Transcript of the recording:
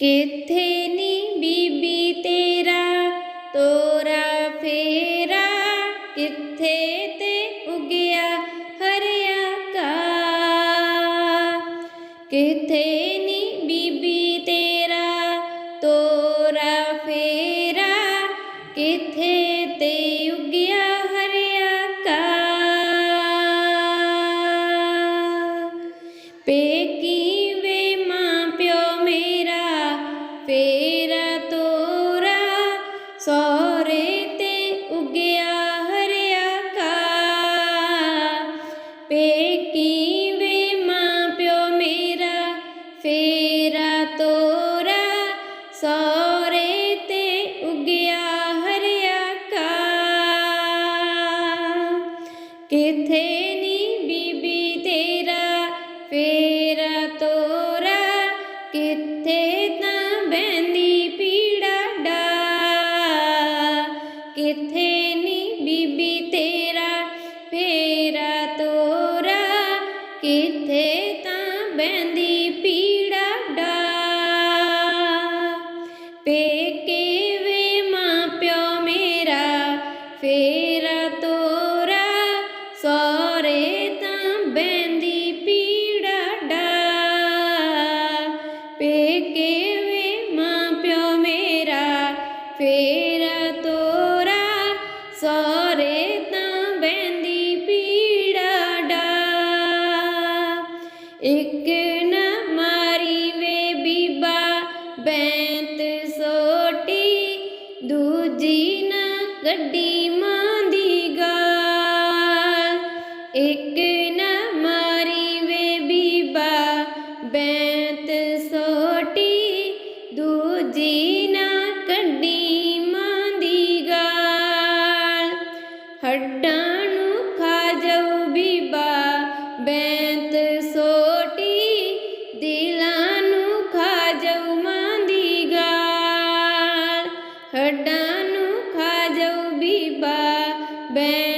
ਕਿੱਥੇ ਨੀ ਬੀਬੀ ਤੇਰਾ ਤੋਰਾ ਫੇਰਾ ਕਿੱਥੇ ਤੇ ਉਗਿਆ ਹਰਿਆ ਕਾ ਕਿੱਥੇ ਨੀ ਬੀਬੀ ਤੇਰਾ ਤੋਰਾ ਫੇਰਾ ਕਿੱਥੇ ਤੇ ਉਗਿਆ ਹਰਿਆ ਕਾ ਪੇਕੀ ਸੋਰੇ ਤੇ ਉਗਿਆ ਹਰਿਆ ਕਾ ਕਿਥੇ ਨੀ ਬੀਬੀ ਤੇਰਾ ਫੇਰਾ ਤੋਰਾ, ਕਿੱਥੇ ਤਾਂ ਬੈੰਦੀ ਪੀੜਾ ਡਾ ਕਿੱਥੇ ਨੀ ਬੀਬੀ ਤੇਰਾ ਫੇਰਾ ਤੋਰਾ, ਕਿੱਥੇ ਤਾਂ ਬੈੰਦੀ ਪੇਕੇ ਵੇ ਮਾਂ ਪਿਓ ਮੇਰਾ ਫੇਰਾ ਤੋਰਾ ਸੋਰੇ ਤਾਂ ਬੈੰਦੀ ਪੀੜਾ ਡਾ। ਪੇਕੇ ਵੇ ਮਾਂ ਪਿਓ ਮੇਰਾ ਫੇਰਾ ਤੋਰਾ ਸੋਰੇ ਗੱਡੀ ਮਾਂ ਦੀ ਗਾਲ। ਇੱਕ ਨਾ ਮਾਰੀ ਵੇ ਬੀਬਾ, ਬੈਂਤ ਸੋਟੀ। ਦੂਜੀ ਨਾ ਕੱਢੀ ਮਾਂ ਦੀ ਗਾਲ। ਹੱਡਾਂ ਨੂੰ ਖਾ ਜਾਊ ਬੀਬਾ, ਬੈਂਤ ਸੋਟੀ। ਦਿਲਾਂ ਨੂੰ ਖਾ ਜਾਊ ਮਾਂ ਦੀ ਗਾਲ। ਹੱਡਾਂ ਨੂੰ